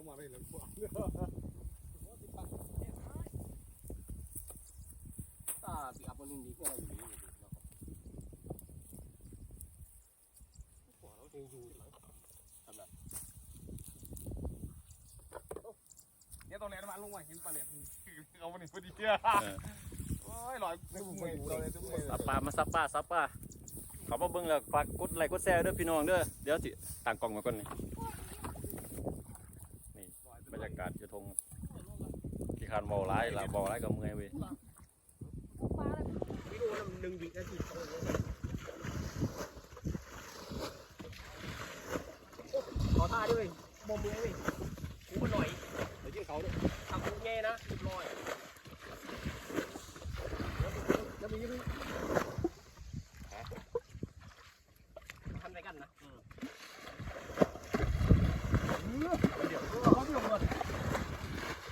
ลงมาได้เลยพวกตาปีอัพนึงดีกว่าอยู่นี่หัวเราเองอยู่หลังทำไรเนี่ยตรงไหนมาลงมาเห็นปลาเหลี่ยมเอาวันนี้พอดีโอ้ยลอยไม่คุ้มเลยเลยทุกคนซับปลามาซับปลาซับปลาเขามาเบิ่งแล้วฝากกดไลค์กดแชร์เด้อพี่น้องเด้อเดี๋ยวสิต่างกล่องมาก่อนนี่นี่บรรยากาศจะทง ที่คานเบาร้ายละเบาร้ายกับเมื่อยเว้ยวิดีโอหนึ่งวินาทีขอท่าด้วยมอมือเว้ยกูมันหน่อยเดี๋ยวยิงเขาด้วยทำกูแง่นะเรียบร้อยแล้วมีนี่ทำอะไรกันนะเดี๋ยวเขาไม่ลงเลย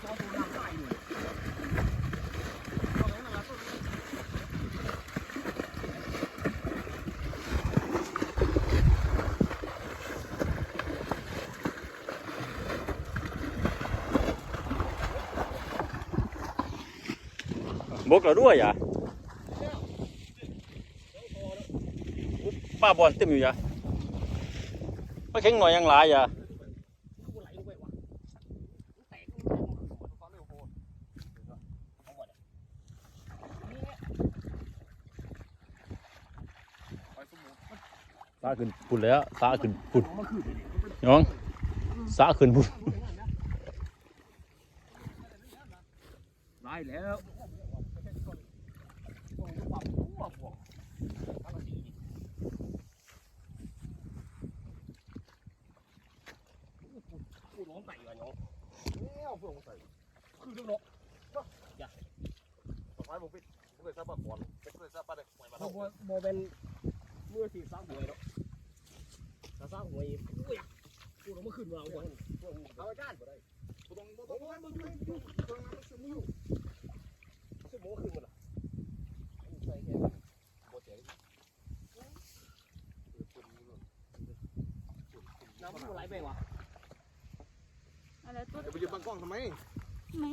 พอดูน้ำใต้เลยเอาไว้นั่นละต้น บกเราด้วยอะป้าบอลเต็มอยู่อะป้าเข่งหน่อยยังหลายอะกูไหลลงไปวะแตกความเร็วโคตรเอาหมดนี่ไปสมุนสาขึ้นปุ่นแล้วสาขึ้นปุ่นมันคือน้องสาขึ้นปุ่นได้แล้ว กูร้องไก่วะน้องเนี่ยพวกใส่คือเรื่องนกสะพายบุปิดผมเคยทราบปลาก่อนเป็นเคยทราบปลาเด็กใหม่มาโมเท่าโมเป็นเมื่อสี่สร้างหวยเนาะถ้าสร้างหวยกูอยากกูต้องมาขึ้นมาเอาก่อนเอาไว้ด้านบ่ได้ผมต้องผมต้องมันอยู่อยู่ตรงนั้นมันสมุนซึ่งโมขึ้นมาละ ใส่แค่โบเจ๋งน้ำมันไหลไปวะอะไรตัวเดี๋ยวไปยืมบางกล้องทำไมไหน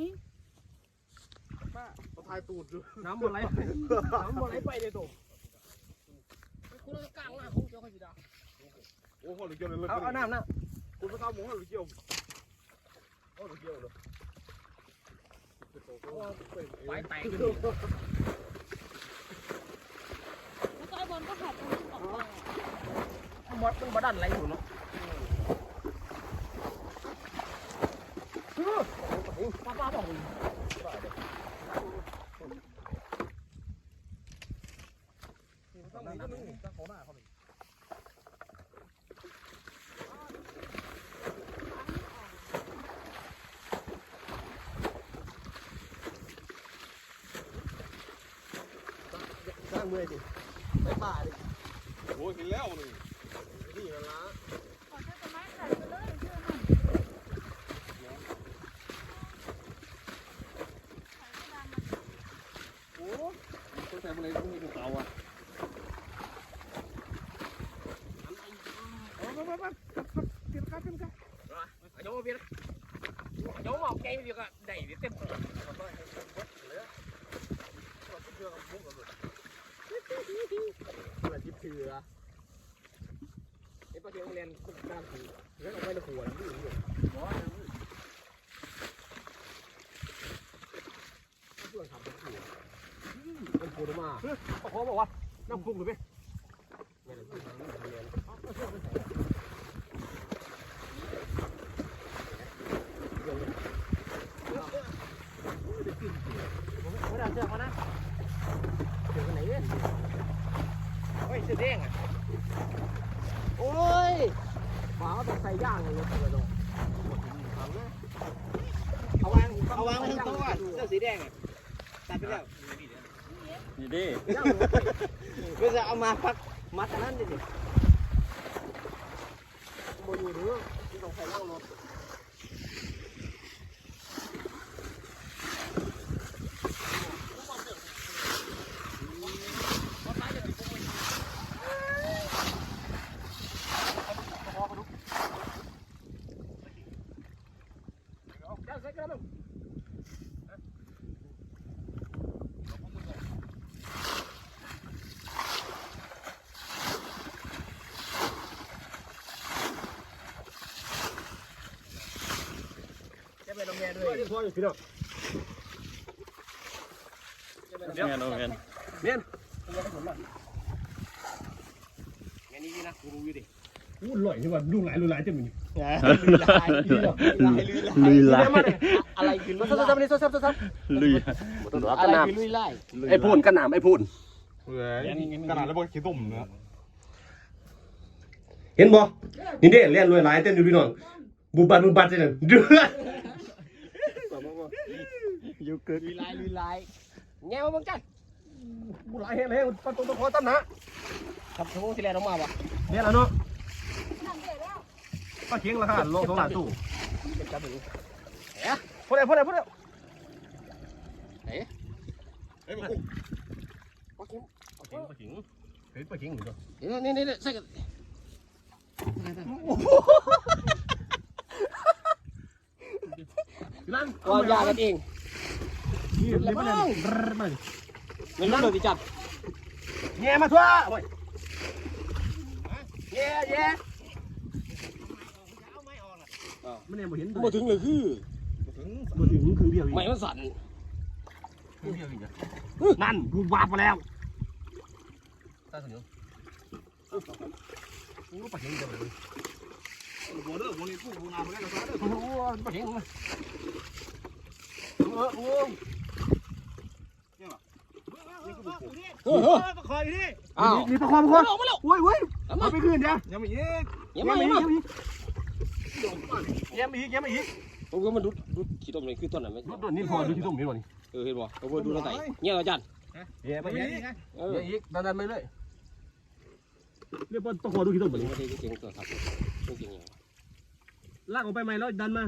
ป้าเขาถ่ายตูดอยู่น้ำมันไหลไปน้ำมันไหลไปเลยตัวคุณต้องกลางหน้าคุณเจ้าเขาจีดาโอ้โหหรือเกี่ยวเลยเอาเอาน้ำนะคุณไปเข้าหมูหรือเกี่ยวโอ้หรือเกี่ยวเลยไหลแตกขึ้น แล้วก็ไอ้บอลก็หัดตรงที่ออกไปอะมดมันบดันไหลอยู่เนาะป้าป้าบอกต้องมีก็มีตั้งเขาหน้าเขาหนึ่งสร้างมือสิไปป่าดิ โอ้ยเห็นแล้วนี่ นี่นะ ขอเชือกไม้ขัดไปเลยเชือกมันขัดกระดานมัน โอ้คนใส่มาเลยต้องมีภูเขาอะเอาไปไปไปเตรียมการเตรียมการ โยมพี่โยมเอาแกงเดียวก็ได้เต็มเลย เปิดยิบเชือ ไอ้ปลาเทียมเรียนคุกด้านคือเรื่องเอาไว้ในหัวแล้วนี่อยู่เพื่อนขับรถหัวมันโผล่มาเขาบอกว่าน้ำพุ่งเลยไหมไม่ได้พุ่งน้ำเรียนไม่ได้เชือกมานะเชือกไหนเนี่ยเฮ้ยเสื้อแดงอะ โอ้ยฝาต้องใส่ย่างเลยเสื้อดงเอาวางเอาวางไว้ทั้งโต๊ะอะเสื้อสีแดงอะตัดไปแล้วนี่ดิย่างเพื่อจะเอามาพักมัดอันนั้นดิสิโมอยู่หรือที่ต้องใส่ล่างรถ เจ้าใส่กระมัง จะไปโรงเรียนด้วยพ่ออยู่พี่น้องแม่นโอเคเรียนเรียนให้ผมหน่อยงั้นนี่นะกูรู้อยู่ดิอู้ลอยที่ว่าลูกหลายลูกหลายจะมีลุยลายลุยลายลุยลายลุยลายอะไรคือลุยลายซับซับซับซับซับลุยอะไรคือลุยลายไอ้พูนกันหนามไอ้พูนเฮ้ยนาดแล้วบนขี้ตุ่มเนื้อเห็นบ่นี่เด้เล่นรวยหลายเต้นอยู่พี่น้องบุบบัดบุบบัดจังนั้นเดือด อยู่เกิดลุยลายลุยลายแง่มาบังจันบุหลายแห้งแห้งปันตรงตะคอตั้มนะครับชั่วโมงที่แล้วน้องมาปะเนี่ยแล้วเนาะนั่นเด็ดแล้วก็เคียงราคาลงสองหลานตู้เป็นจับอยู่พอได้พอได้พอได้เฮ้ยมันกูปะเข็มปะเคียงปะเคียงเฮ้ยปะเคียงอยู่เนาะเดี๋ยวนี่นี่ใส่กันนั่นว่ายากันเองนี่ เล่นมาเลยมาเงินเลยจันแง่มาทั่วโอ้ยเย่เย่มันเนี่ยบ่เห็นมาถึงเลยคือบ่ถึงครึ่งเดียวอีกไม่มันสั่นครึ่งเดียวอีกนั่นกูวาบมาแล้วตาสนิทโอ้ปะเคียงจะไปเลยบัวเด้อบัวนี้กูบัวนาไปแล้วก็ได้โอ้ปะเคียงมาเออโอ้ เออเออคอยดิอ้าวนี่ตะคอตะคอออกมาแล้วโอ้ยโอ้ยเอามาไปคืนเดี๋ยวยังไม่เย็กอย่ามาอย่ามาแย้มอีกแย้มอีกผมก็มันดูดูขี้ต้มนี่คือต้นไหนไหมรถด่วนนี่พอดูที่ต้มนี่ะนี่เออเห็นบ่เขาบอกดูแล้วไหนเงี้ยเราจันแย้มไม่ไปเย็แย้มกไงเอออีกดันดันไปเลยเรียกว่าต้องพอดูที่ต้มมันนี่ไม่ใช่เสียงตัวครับเสียงอย่างลากออกไปใหม่แล้วดันมา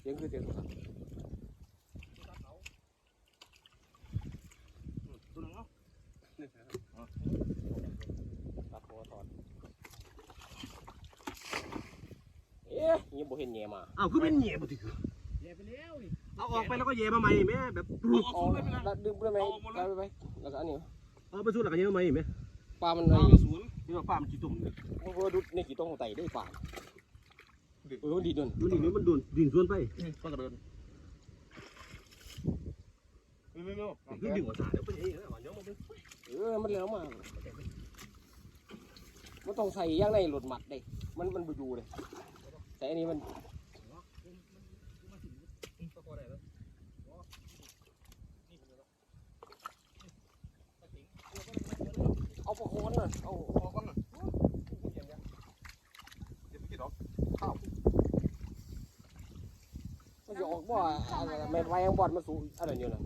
เสียงคือเสียงตัวครับหัวถอดเอ๊ะ ยังบ่เห็นแง่มาอ้าวคือเป็นเหย่บ่ติคือเอาออกไปแล้วก็เหย่มาใหม่แม่แบบอ๋อแล้วดึงไปไหมแล้วไปแล้วก็อันนี้เอาไปสู้แล้วก็เหย่มาใหม่แม่ปลามันอะไรนี่ว่าฟ้ามันจีตุ่มนี่มันก็ดูนี่กี่ต้องไต่ได้ปลาเออดีด้วยมันนี่มันโดนดินสวนไปก็กระเดินเร็วคือดึงหัวสาเดี๋ยวไปเหย่แล้วย้อมมาเป็นเออมันแล้วมามันต้องใส่ย่างในหลดหมัดเด้มันมันบูยูเลย แต่อันนี้มันเอาปลาโคนน่ะเอาพอก่อนนะเดี๋ยวไปกินหรอมันจะออกบ่อะไรไม่ไฟยังบอลมาสู่อะไรเนี่ยนะ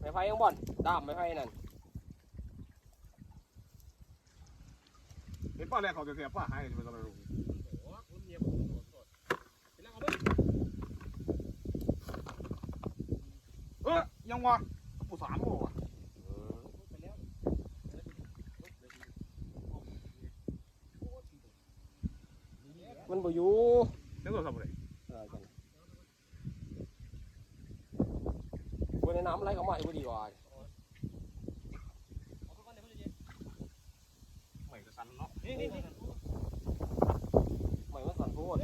ไม่ไฟยังบอลดามไม่ไฟนั่นเห็นป้าแรกเขาจะเสียป้าหายไปตลอดเอ ยังวะผู้สามโมวะมันบูยูเรื่องตัวทำอะไรวันในน้ำอะไรเขามาให้ดีกว่าไม่จะสั่นเนาะไม่มาสั่นโพด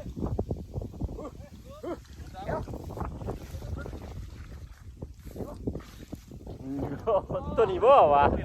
ตัวนี้บ่วะนี่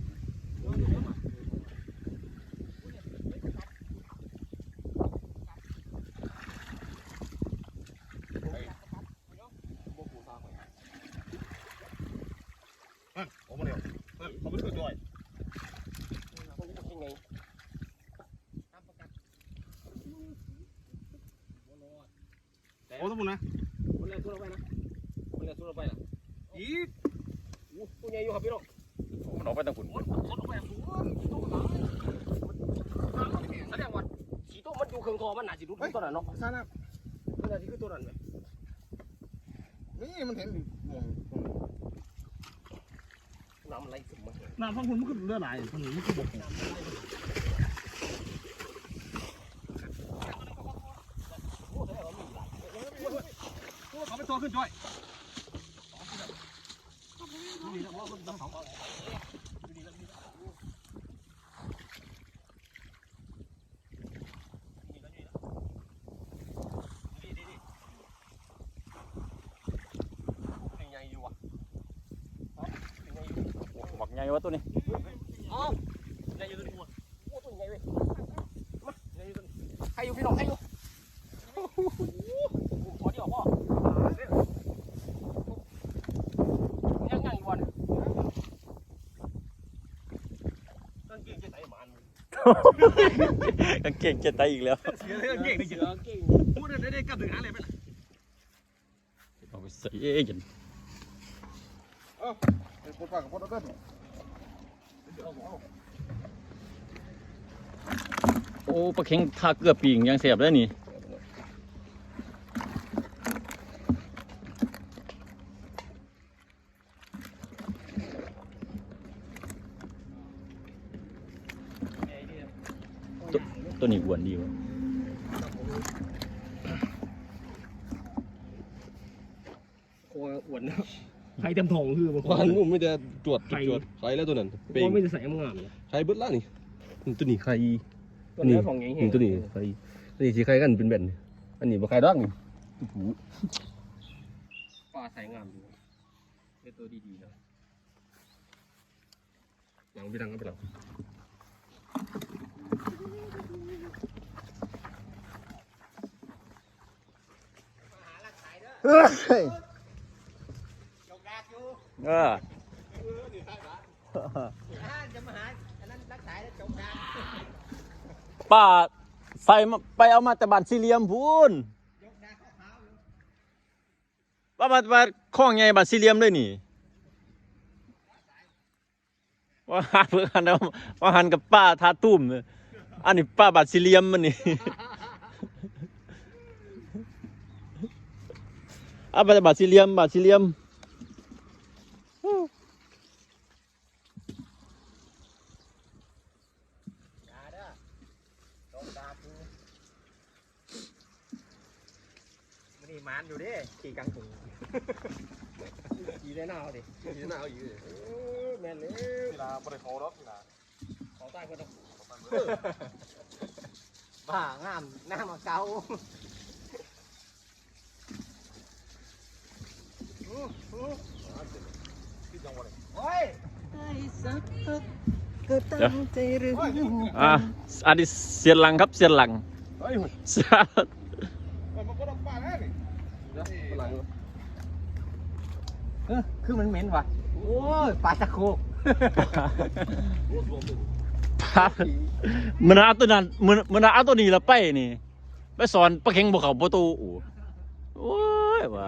เครื่องคอมันน่าจะรุดตัวนั้นเนาะซ่านะมันน่าจะคือตัวนั้นไหมนี่มันเห็นอยู่มองน้ำไหลขึ้นมาน้ำฟังคุณมันคือเลือดไหลฟังคุณมันคือบกเขาไปตัวขึ้นจ้อย ใหญ่อยู่อะ บักใหญ่ วะตัวนี้อ๋อใหญ่อยู่ตัวนี้โอ้ตัวใหญ่เว้ยมาใหญ่อยู่ตัวนี้ใครอยู่พี่น้องใครอยู่ขอเดียวพ่อยังยังอยู่วันตั้งเก่งจะไหนมันกางเกงเจ็ดไตอีกแล้วเสียเลยเก่งดิเสืเจ้อเก่งพูดได้ได้กลับถึงหาเลยไปเอาไปใส่เองเป็นคนปากกับคนเอาเต้น โอ้ปลาเข็งทาเกลือปีงยังเสียบเลยนี่ตัวนี้อ้วนดีวะคออ้วนใครเต็มท้องคือมันวันนู้นไม่ได้ตรวจตรวจใครแล้วตัวนั้นเป่งคอไม่ได้ใส่งามเลยใครเบิดล่ะนี่ตัวนี้ใครตัวนี้ของใหญ่นี่ตัวนี้ใครตัวนี้สิใครกันเป็นแบนอันนี้บ่ใครดอกนี่ตุ๊หูปลาใส่งามอยู่เป็นตัวดีๆนะหลังไปดังก็ไปหลังเออ จะมาหาอันนั้นรักษาแล้วจบดาป้าใส่ไปเอามาแต่บ้านสี่เหลี่ยมพูนป้ามามาคล้องไงบ้านสี่เหลี่ยมเลยนี่ว่าหันเพื่อนเอาว่าหันกับป้าทาตุ้มเลยอันนี้ป้าบ้านสี่เหลี่ยมมันนี่เอาไปแต่บ้านสี่เหลี่ยมบ้านสี่เหลี่ยม ดาเด้อจบดาปูมันนี่ มันอยู่ดิขี่กังถุงขี่ได้หน้าเอาดินี่น่าเอาอยู่เออแม่นเลยนี่นะบริโภครถนี่นะของใต้ก็ต้องบ้างามหน้ามาเกาที่จังหวัดโอ้ยอะอันนี้เสียนหลังครับเสียนหลังเฮ้ยเสียน มันก็ต้องป้าแน่นี่ หลัง เออคือมันเหม็นว่ะ โอ้ยปลาตะโคกมันเอาตัวนั้นมันมันเอาตัวนี้ละไปนี่ ไปสอนปลาเข็งบวเขาประตูโอ้ยว่ะ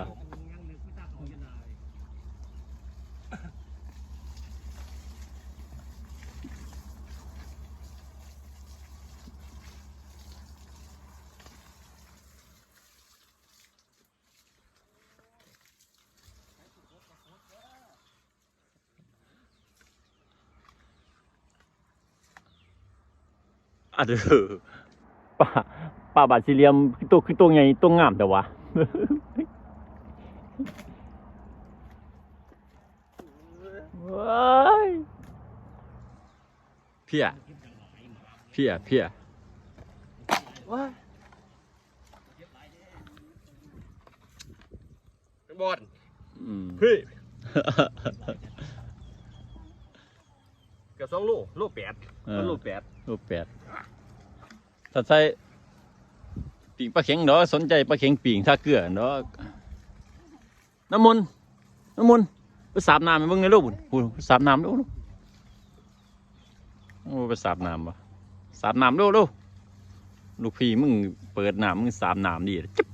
อะเด้อป้าป้าบาดซีเรียมคือตัวคือตัวไงตัวงามแต่ว่าว้ายเพียเพียเพียโอ้ว้ายบอลอืมพี่เกือบสองโลโลแปดเอมัอนโลแปดรูปแปด ถ้าใส่ปีงปลาเข็งเนาะสนใจปลาเข็งปีงท่าเกลือเนาะน้ำมนต์น้ำมนต์ไปสาบน้ำไปเบิ่งในโลกบุญพูดสาบน้ำดูลูกโอ้ไปสาบน้ำปะสาบน้ำดูลูกลูกพี่มึงเปิดน้ำมึงสาบน้ำดีจ๊บ